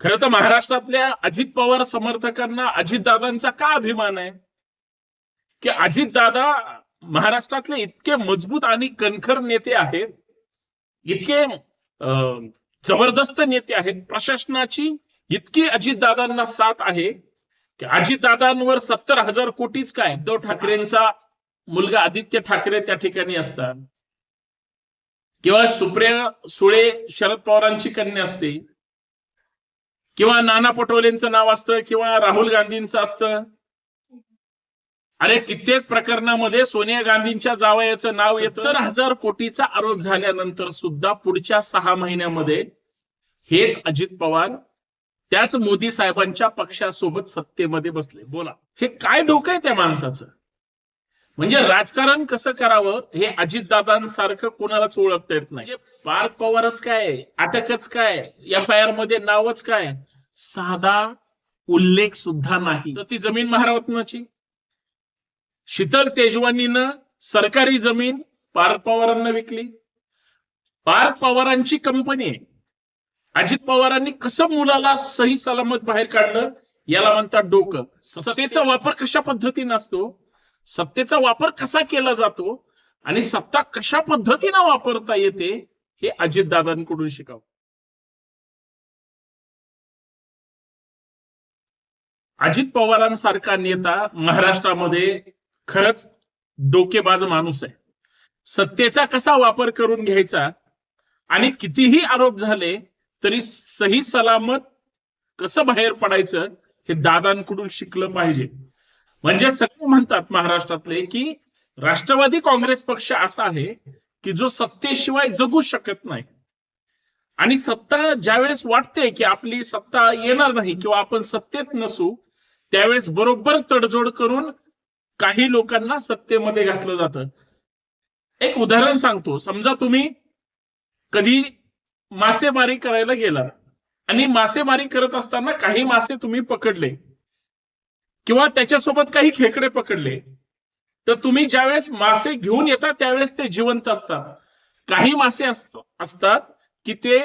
खरं तर महाराष्ट्रातल्या अजित पवार समर्थकांना अजितदादांचा का अभिमान आहे? की अजितदादा महाराष्ट्रातले इतके मजबूत आणि कणखर नेते आहेत इतके जबरदस्त नेते आहेत प्रशासनाची इतकी अजितदादांना साथ आहे की अजितदादांवर सत्तर हजार कोटीच काय उद्धव ठाकरेंचा मुलगा आदित्य ठाकरे त्या ठिकाणी असतात. किंवा सुप्रिया सुळे शरद पवारांची कन्या असते. किंवा नाना पटोलेंचं नाव असतं किंवा राहुल गांधींचं असतं. अरे कित्येक प्रकरणामध्ये सोनिया गांधींच्या जावयाचं नाव येतं. तर हजार कोटीचा आरोप झाल्यानंतर सुद्धा पुढच्या सहा महिन्यामध्ये हेच अजित पवार त्याच मोदी साहेबांच्या पक्षासोबत सत्तेमध्ये बसले. बोला. हे काय डोकं आहे त्या माणसाचं? म्हणजे राजकारण कसं करावं हे अजितदादांसारखं कोणालाच ओळखता येत नाही. म्हणजे पार्थ पवारच काय अटकच काय एफ आय आरमध्ये नावच काय? साधा उल्लेख सुद्धा नाही. तर ती जमीन महारत्नाची शीतल तेजवानीनं सरकारी जमीन पार्थ पवारांना विकली. पार्थ पवारांची कंपनी आहे. अजित पवारांनी कसं मुलाला सही सलामत बाहेर काढलं याला म्हणतात डोकं. सत्तेचा वापर कशा पद्धतीने असतो? सत्तेचा वापर कसा केला जातो आणि सत्ता कशा पद्धतीने वापरता येते हे अजितदादांकडून शिकावं. अजित पवारांसारखा नेता महाराष्ट्रामध्ये खरंच डोकेबाज माणूस आहे. सत्तेचा कसा वापर करून घ्यायचा आणि कितीही आरोप झाले तरी सही सलामत कसं बाहेर पडायचं हे दादांकडून शिकलं पाहिजे. म्हणजे सगळे म्हणतात महाराष्ट्रातले की राष्ट्रवादी काँग्रेस पक्ष असा आहे की जो सत्तेशिवाय जगू शकत नाही. आणि सत्ता ज्यावेळेस वाटते की आपली सत्ता येणार नाही किंवा आपण सत्तेत नसू त्यावेळेस बरोबर तडजोड करून काही लोकांना सत्तेमध्ये घातलं जातं. एक उदाहरण सांगतो. समजा तुम्ही कधी मासेमारी करायला गेला आणि मासेमारी करत असताना काही मासे तुम्ही पकडले. किंवा त्याच्यासोबत काही खेकडे पकडले तर तुम्ही ज्यावेळेस मासे घेऊन येता त्यावेळेस ते जिवंत असतात. काही मासे असतात की ते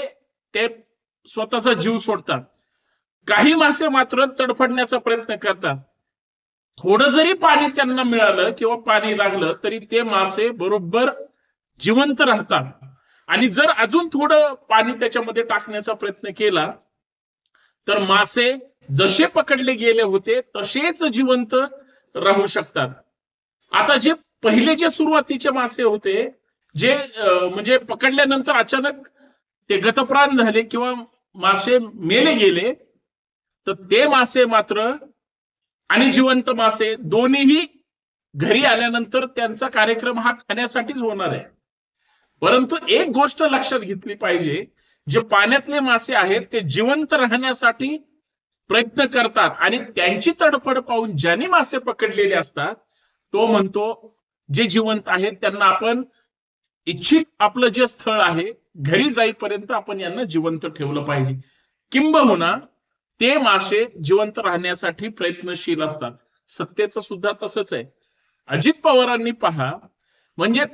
ते स्वतःचा जीव सोडतात. काही मासे मात्र तडफडण्याचा प्रयत्न करतात. थोडं जरी पाणी त्यांना मिळालं किंवा पाणी लागलं तरी ते मासे बरोबर जिवंत राहतात. आणि जर अजून थोडं पाणी त्याच्यामध्ये टाकण्याचा प्रयत्न केला तर मासे जसे पकडले गेले होते तसेच जिवंत राहू शकतात. आता जे पहिले जे सुरुवातीचे मासे होते जे म्हणजे पकडल्यानंतर अचानक ते गतप्राण झाले किंवा मासे मेले गेले तर ते मासे मात्र आणि जिवंत मासे दोन्हीही घरी आल्यानंतर त्यांचा कार्यक्रम हा खाण्यासाठीच होणार आहे. परंतु एक गोष्ट लक्षात घेतली पाहिजे जे पाण्यातले मासे आहेत ते जिवंत राहण्यासाठी प्रयत्न करतात आणि त्यांची तडफड पाहून ज्यांनी मासे पकडलेले असतात तो म्हणतो जे जिवंत आहेत त्यांना आपण इच्छित आपलं जे स्थळ आहे घरी जाईपर्यंत आपण यांना जिवंत ठेवलं पाहिजे. किंबहुना ते मासे जिवंत राहण्यासाठी प्रयत्नशील असतात. सत्तेचं सुद्धा तसंच आहे. अजित पवारांनी पहा म्हणजे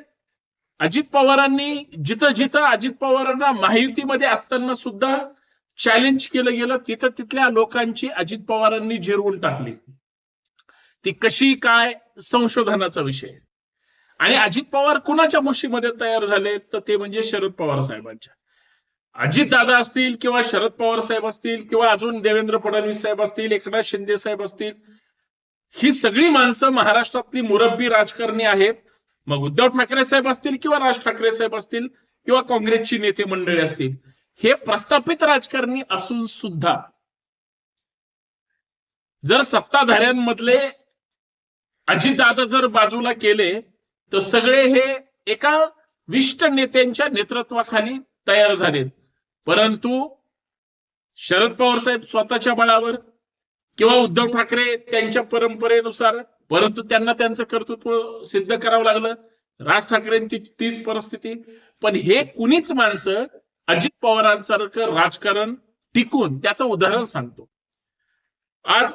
अजित पवारांनी जिथं जिथं अजित पवारांना महायुतीमध्ये असताना सुद्धा चॅलेंज केलं गेलं तिथं तिथल्या लोकांची अजित पवारांनी जिरवून टाकली. ती कशी काय संशोधनाचा विषय. आणि अजित पवार कुणाच्या मुशीमध्ये तयार झाले तर ते म्हणजे शरद पवार साहेबांच्या. अजित दादा असतील किंवा शरद पवार साहेब असतील किंवा अजून देवेंद्र फडणवीस साहेब असतील एकनाथ शिंदे साहेब असतील ही सगळी माणसं महाराष्ट्रातली मुरब्बी राजकारणी आहेत. मग उद्धव ठाकरे साहेब असतील किंवा राज ठाकरे साहेब असतील किंवा काँग्रेसची नेते मंडळी असतील हे प्रस्थापित राजकारणी असून सुद्धा जर सत्ताधाऱ्यांमधले अजितदादा जर बाजूला केले तर सगळे हे एका विशिष्ट नेत्यांच्या नेतृत्वाखाली तयार झाले. परंतु शरद पवार साहेब स्वतःच्या बळावर किंवा उद्धव ठाकरे त्यांच्या परंपरेनुसार परंतु त्यांना त्यांचं कर्तृत्व सिद्ध करावं लागलं. राज ठाकरेंची तीच परिस्थिती. पण हे कुणीच माणसं अजित पवारांसारखं राजकारण टिकून त्याचं उदाहरण सांगतो. आज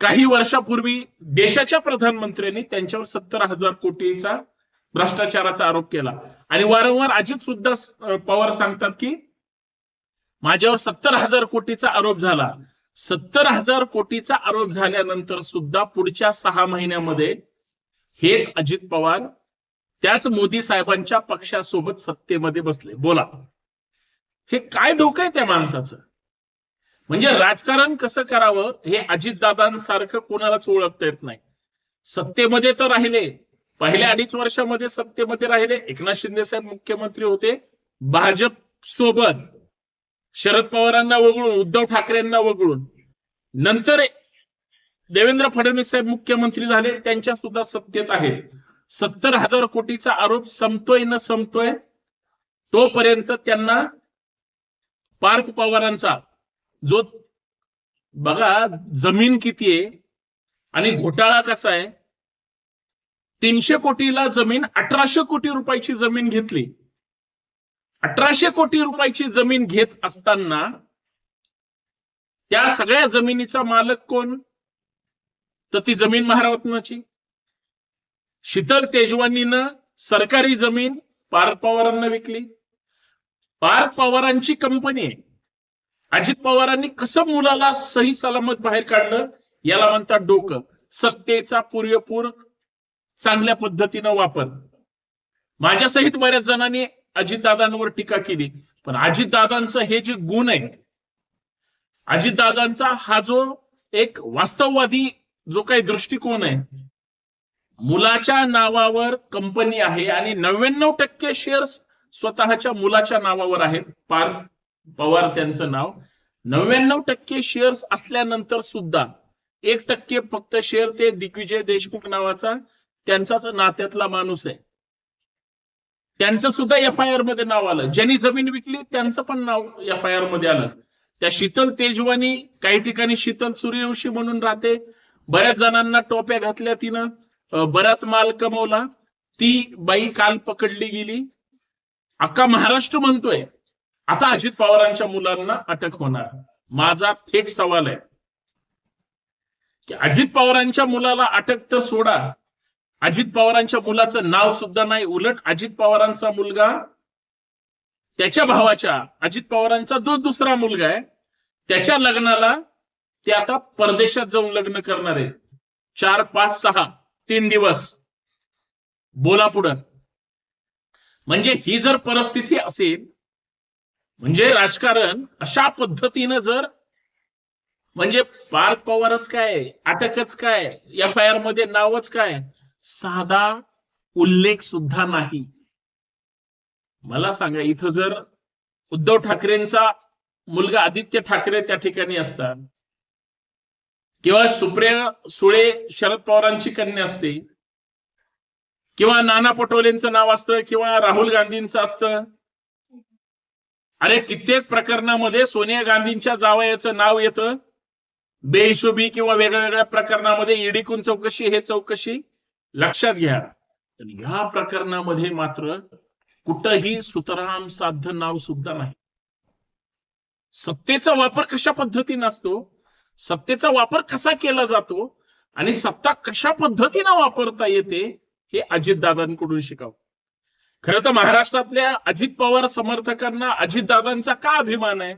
काही वर्षापूर्वी देशाच्या प्रधानमंत्र्यांनी त्यांच्यावर सत्तर हजार कोटीचा भ्रष्टाचाराचा आरोप केला. आणि वारंवार अजित सुद्धा पवार सांगतात की माझ्यावर सत्तर हजार कोटीचा आरोप झाला. सत्तर हजार कोटीचा आरोप झाल्यानंतर सुद्धा पुढच्या सहा महिन्यामध्ये हेच अजित पवार त्याच मोदी साहेबांच्या पक्षासोबत सत्तेमध्ये बसले. बोला. हे काय डोकं आहे त्या माणसाचं? म्हणजे राजकारण कसं करावं हे अजितदादांसारखं कोणालाच ओळखता येत नाही. सत्तेमध्ये तर राहिले. पहिल्या अडीच वर्षामध्ये सत्तेमध्ये राहिले. एकनाथ शिंदे साहेब मुख्यमंत्री होते. भाजप सोबत. शरद पवारांना वगळून उद्धव ठाकरेंना वगळून. नंतर देवेंद्र फडणवीस साहेब मुख्यमंत्री झाले. त्यांच्या सुद्धा सत्तेत आहेत. सत्तर हजार कोटीचा आरोप संपतोय न संपतोय तोपर्यंत त्यांना पार्थ पवारांचा. जो बघा जमीन किती आहे आणि घोटाळा कसा आहे? तीनशे कोटीला जमीन अठराशे कोटी रुपयाची जमीन घेतली. अठराशे कोटी रुपयाची जमीन घेत असताना त्या सगळ्या जमिनीचा मालक कोण? तर ती जमीन महारत्नाची शीतल तेजवानीनं सरकारी जमीन पार्थ पवारांना विकली. पार पवारांची कंपनी आहे. अजित पवारांनी कसं मुलाला सही सलामत बाहेर काढलं याला म्हणतात डोकं. सत्तेचा पुरेपूर चांगल्या पद्धतीनं वापर. माझ्या सहित बऱ्याच जणांनी अजितदादांवर टीका केली पण अजितदादांचं हे जे गुण आहे अजितदादांचा हा जो एक वास्तववादी जो काही दृष्टिकोन आहे मुलाच्या नावावर कंपनी आहे आणि नव्याण्णव टक्के शेअर्स स्वतःच्या मुलाच्या नावावर आहेत पार पवार त्यांचं नाव. नव्याण्णव टक्के शेअर्स असल्यानंतर सुद्धा एक टक्के फक्त शेअर ते दिग्विजय देशमुख नावाचा त्यांचाच नात्यातला माणूस आहे. त्यांचं सुद्धा एफ आय आरमध्ये नाव आलं. ज्यांनी जमीन विकली त्यांचं पण नाव एफ आय आरमध्ये आलं. त्या शीतल तेजवानी काही ठिकाणी शीतल सूर्यवंशी म्हणून राहते. बऱ्याच जणांना टोप्या घातल्या तिनं. बराच माल कमवला. ती बाई काल पकडली गेली. अख्खा महाराष्ट्र म्हणतोय. आता अजित पवारांच्या मुलांना अटक होणार. माझा थेट सवाल आहे. की अजित पवारांच्या मुलाला अटक तर सोडा. अजित पवारांच्या मुलाचं नाव सुद्धा नाही. उलट अजित पवारांचा मुलगा त्याच्या भावाच्या अजित पवारांचा जो दुसरा मुलगा आहे. त्याच्या लग्नाला ते आता परदेशात जाऊन लग्न करणार आहे. चार पाच सहा तीन दिवस. बोला पुढं म्हणजे ही जर परिस्थिती असेल म्हणजे राजकारण अशा पद्धतीनं जर म्हणजे पार्थ पवारच काय अटकच काय एफ आय आरमध्ये नावच काय साधा उल्लेख सुद्धा नाही. मला सांगा इथं जर उद्धव ठाकरेंचा मुलगा आदित्य ठाकरे त्या ठिकाणी असतात किंवा सुप्रिया सुळे शरद पवारांची कन्या असते किंवा नाना पटोलेंचं नाव असतं किंवा राहुल गांधींचं असतं. अरे कित्येक प्रकरणामध्ये सोनिया गांधींच्या जावयाचं नाव येतं. बेहिशोबी किंवा वेगळ्या वेगळ्या प्रकरणामध्ये ईडीकून चौकशी हे चौकशी लक्षात घ्या. या ह्या प्रकरणामध्ये मात्र कुठंही सुतराम साध्य नाव सुद्धा नाही. सत्तेचा वापर कशा पद्धतीने असतो? सत्तेचा वापर कसा केला जातो? आणि सत्ता कशा पद्धतीनं वापरता येते? हे अजितदादांकडून शिकावं. खरं तर महाराष्ट्रातल्या अजित पवार समर्थकांना अजितदादांचा का अभिमान आहे?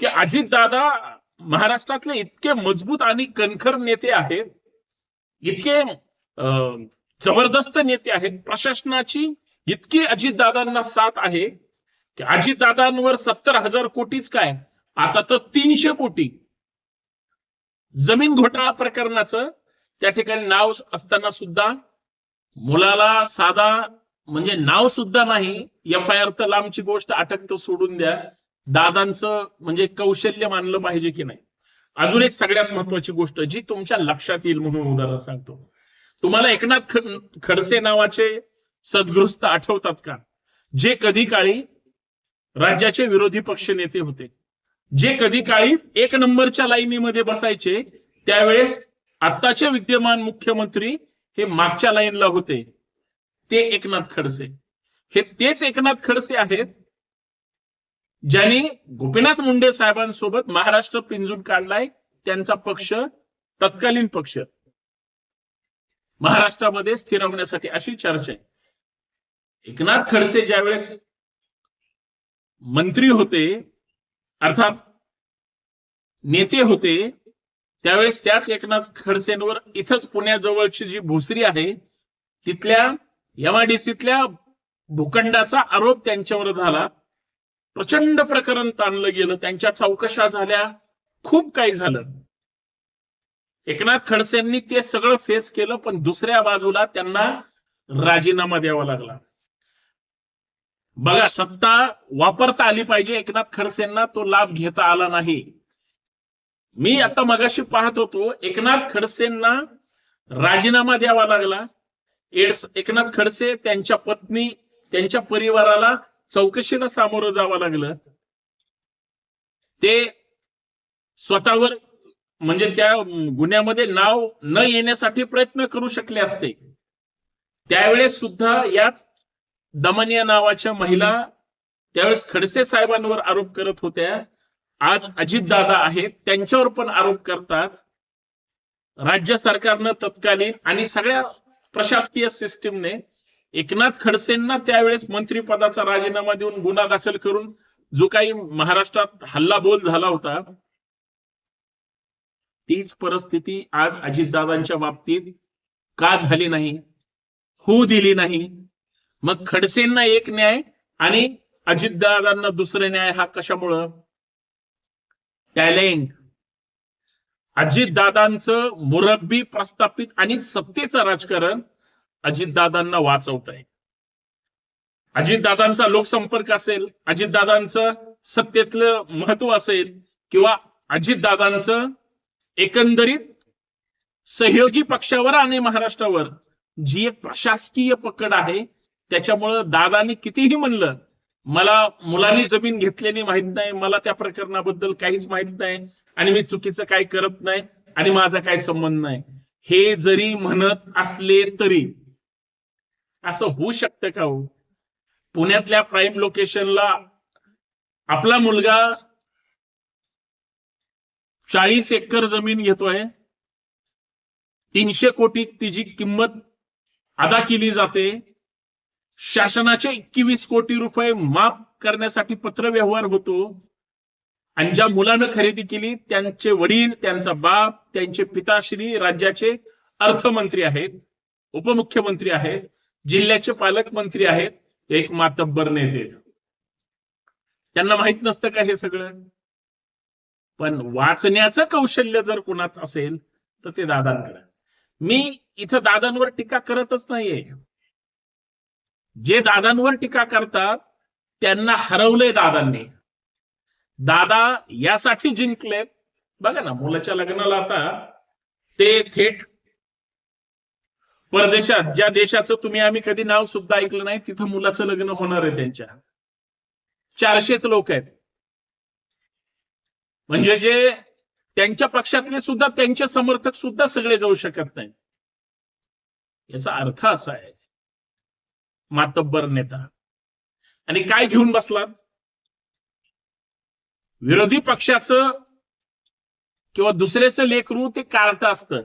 की अजितदादा महाराष्ट्रातले इतके मजबूत आणि कणखर नेते आहेत इतके जबरदस्त नेते आहेत प्रशासनाची इतकी अजितदादांना साथ आहे की अजितदादांवर सत्तर हजार कोटीच काय? आता तर तीनशे कोटी. जमीन घोटाळा प्रकरणाचं त्या ठिकाणी नाव असताना सुद्धा मुलाला साधा म्हणजे नाव सुद्धा नाही. एफ आय आर तर लांबची गोष्ट अटक तर सोडून द्या. दादांचं म्हणजे कौशल्य मानलं पाहिजे की नाही. अजून एक सगळ्यात महत्वाची गोष्ट जी तुमच्या लक्षात येईल म्हणून उदाहरण सांगतो. तुम्हाला एकनाथ खडसे नावाचे सद्गृहस्थ आठवतात का? जे कधी काळी राज्याचे विरोधी पक्ष नेते होते. जे कधी काळी एक नंबरच्या लाईनीमध्ये बसायचे त्यावेळेस आत्ताचे विद्यमान मुख्यमंत्री हे मागच्या लाईनला होते. ते एकनाथ खडसे. हे तेच एकनाथ खडसे आहेत ज्यांनी गोपीनाथ मुंडे साहेबांसोबत महाराष्ट्र पिंजून काढलाय त्यांचा पक्ष तत्कालीन पक्ष. महाराष्ट्रामध्ये स्थिरवण्यासाठी अशी चर्चा आहे. एकनाथ खडसे ज्यावेळेस मंत्री होते अर्थात नेते होते त्यावेळेस त्याच एकनाथ खडसेंवर इथंच पुण्याजवळची जी भोसरी आहे तिथल्या एमआयडीसीतल्या भूखंडाचा आरोप त्यांच्यावर झाला. प्रचंड प्रकरण ताणलं गेलं. त्यांच्या चौकशा झाल्या. खूप काही झालं. एकनाथ खडसेंनी ते सगळं फेस केलं पण दुसऱ्या बाजूला त्यांना राजीनामा द्यावा लागला. बघा सत्ता वापरता आली पाहिजे. एकनाथ खडसेंना तो लाभ घेता आला नाही. मी आता मगाशी पाहत होतो एकनाथ खडसेंना राजीनामा द्यावा लागला. एड्स एकनाथ खडसे त्यांच्या पत्नी त्यांच्या परिवाराला चौकशीला सामोरं जावं लागलं. ते स्वतःवर म्हणजे त्या गुन्ह्यामध्ये नाव न येण्यासाठी प्रयत्न करू शकले असते. त्यावेळेस सुद्धा याच दमनिया नावाच्या महिला त्यावेळेस खडसे साहेबांवर आरोप करत होत्या. आज अजितदादा आहेत त्यांच्यावर पण आरोप करतात. राज्य सरकारनं तत्कालीन आणि सगळ्या प्रशासकीय सिस्टीमने एकनाथ खडसेंना त्यावेळेस मंत्रिपदाचा राजीनामा देऊन गुन्हा दाखल करून जो काही महाराष्ट्रात हल्ला बोल झाला होता तीच परिस्थिती आज अजितदादांच्या बाबतीत का झाली नाही? होऊ दिली नाही? मग खडसेंना एक न्याय आणि अजितदादांना दुसरे न्याय हा कशामुळं? टॅलेंट. अजितदादांचं मुरब्बी प्रस्थापित आणि सत्तेचं राजकारण अजितदादांना वाचवत आहे अजितदादांचा लोकसंपर्क असेल अजितदादांचं सत्तेतलं महत्त्व असेल किंवा अजितदादांचं एकंदरीत सहयोगी पक्षावर आणि महाराष्ट्रावर जी एक प्रशासकीय पकड आहे त्याच्यामुळं दादाने कितीही म्हणलं मला मुलांनी जमीन घेतल्याने माहीत नाही मला त्या प्रकरणाबद्दल काहीच माहीत नाही आणि मी चुकीचं काही करत नाही आणि माझा काही संबंध नाही. हे जरी म्हणत असले तरी असं होऊ शकतं का हो? पुण्यातल्या प्राईम लोकेशनला आपला मुलगा चाळीस एकर जमीन घेतोय तीनशे कोटी तिची किंमत अदा केली जाते शासनाचे एकवीस कोटी रुपये माफ करण्यासाठी पत्रव्यवहार होतो. आणि ज्या मुलानं खरेदी केली त्यांचे वडील त्यांचा बाप त्यांचे पिताश्री राज्याचे अर्थमंत्री आहेत उपमुख्यमंत्री आहेत जिल्ह्याचे पालकमंत्री आहेत एक मातब्बर नेते. त्यांना माहीत नसतं का हे सगळं? पण वाचण्याचं कौशल्य जर कुणात असेल तर ते दादांकडे. मी इथं दादांवर टीका करतच नाहीये. जे दादांवर टीका करतात त्यांना हरवलंय दादांनी. दादा यासाठी जिंकलेत. बघा ना मुलाच्या लग्नाला आता ते थेट परदेशात ज्या देशाचं तुम्ही आम्ही कधी नाव सुद्धा ऐकलं नाही तिथं मुलाचं लग्न होणार आहे त्यांच्या. चारशेच लोक आहेत. म्हणजे जे त्यांच्या पक्षातले सुद्धा त्यांचे समर्थक सुद्धा सगळे जाऊ शकत नाही याचा अर्थ असा आहे मातब्बर नेता. आणि काय घेऊन बसलात? विरोधी पक्षाचं किंवा दुसऱ्याचं लेकरू ते कार्ट असतं.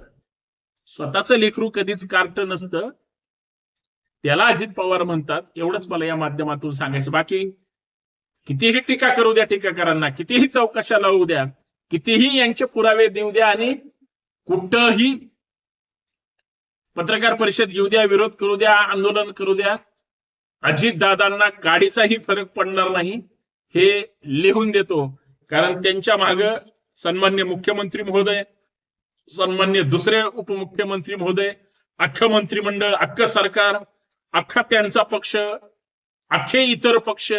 स्वतःचं लेकरू कधीच कार्ट नसतं. त्याला अजित पवार म्हणतात. एवढंच मला या माध्यमातून सांगायचं बाकी. कितीही टीका करू द्या टीकाकारांना कितीही चौकशा लावू द्या कितीही यांचे पुरावे देऊ द्या आणि कुठंही पत्रकार परिषद घेऊ द्या विरोध करू द्या आंदोलन करू द्या अजित दादांना गाडीचाही फरक पडणार नाही हे लिहून देतो. कारण त्यांच्या माग सन्मान्य मुख्यमंत्री महोदय सन्मान्य दुसरे उपमुख्यमंत्री महोदय अख्खं मंत्रिमंडळ अख्खं सरकार अख्खा त्यांचा पक्ष अख्खे इतर पक्ष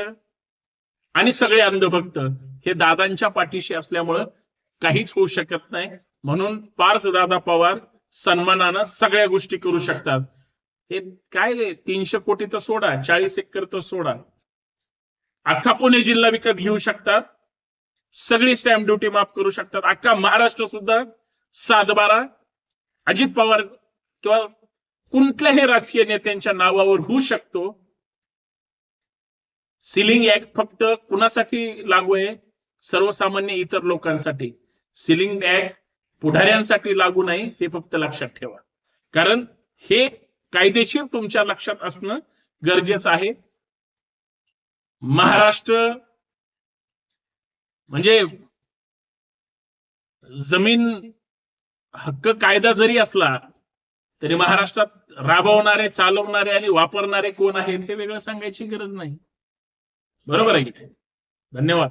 आणि सगळे अंधभक्त हे दादांच्या पाठीशी असल्यामुळं काहीच होऊ शकत नाही. म्हणून पार्थ दादा पवार सन्मानानं सगळ्या गोष्टी करू शकतात. हे काय तीनशे कोटी तर सोडा चाळीस एकर तर सोडा. अख्खा पुणे जिल्हा विकत घेऊ शकतात. सगळी स्टॅम्प ड्युटी माफ करू शकतात. अख्खा महाराष्ट्र सुद्धा सातबारा अजित पवार किंवा कुठल्याही राजकीय नेत्यांच्या नावावर होऊ शकतो. सिलिंग ऍक्ट फक्त कुणासाठी लागू आहे? सर्वसामान्य इतर लोकांसाठी. सिलिंग ऍक्ट पुढाऱ्यांसाठी लागू नाही हे फक्त लक्षात ठेवा. कारण हे कायदेशीर तुमच्या लक्षात असणं गरजेचं आहे. महाराष्ट्र म्हणजे जमीन हक्क कायदा जरी असला तरी महाराष्ट्रात राबवणारे चालवणारे आणि वापरणारे कोण आहेत हे वेगळं सांगायची गरज नाही. बरोबर आहे धन्यवाद.